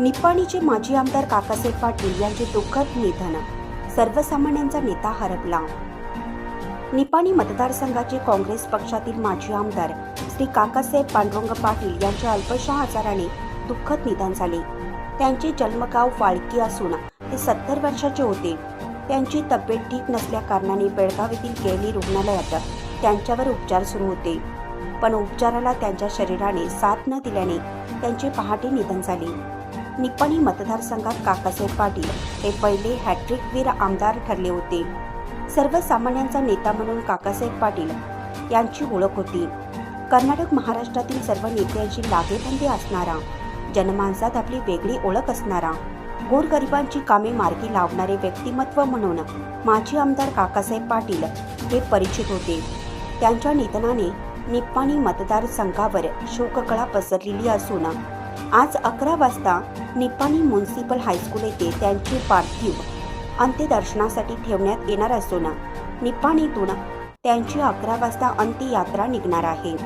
निप्पाणीचे माजी आमदार काकासाहेब पाटील यांचे दुःखद निधन. सर्वसामान्यांचा नेता हरपला. निपाणी मतदारसंघाचे काँग्रेस पक्षातील माजी आमदार श्री काकासाहेब पांडुरंग पाटील यांच्या अल्पशा आजाराने दुःखद निधन झाले. त्यांचे जन्मगाव वाळकी असून ते सत्तर वर्षाचे होते. त्यांची तब्येत ठीक नसल्या कारणाने बेळगाव येथील केली रुग्णालयात त्यांच्यावर उपचार सुरू होते. पण उपचाराला त्यांच्या शरीराने साथ न दिल्याने त्यांचे पहाटे निधन झाले. निप्पाणी मतदारसंघात काकासाहेब पाटील हे पहिले हॅट्रिकवीर आमदार ठरले होते. सर्वसामान्यांचा नेता म्हणून काकासाहेब पाटील यांची ओळख होती. कर्नाटक महाराष्ट्रातील सर्व नेत्यांची लागेबंदी असणारा जनमानसात आपली वेगळी ओळख असणारा गोरगरिबांची कामे मार्गी लावणारे व्यक्तिमत्व म्हणून माजी आमदार काकासाहेब पाटील हे परिचित होते. त्यांच्या निधनाने निप्पाणी मतदारसंघावर शोककळा पसरलेली असून आज अकरा वाजता निपाणी म्युन्सिपल हायस्कूल येथे त्यांचे पार्थिव अंत्यदर्शनासाठी ठेवण्यात येणार असून निपाणीतून त्यांची अकरा वाजता अंत्ययात्रा निघणार आहे.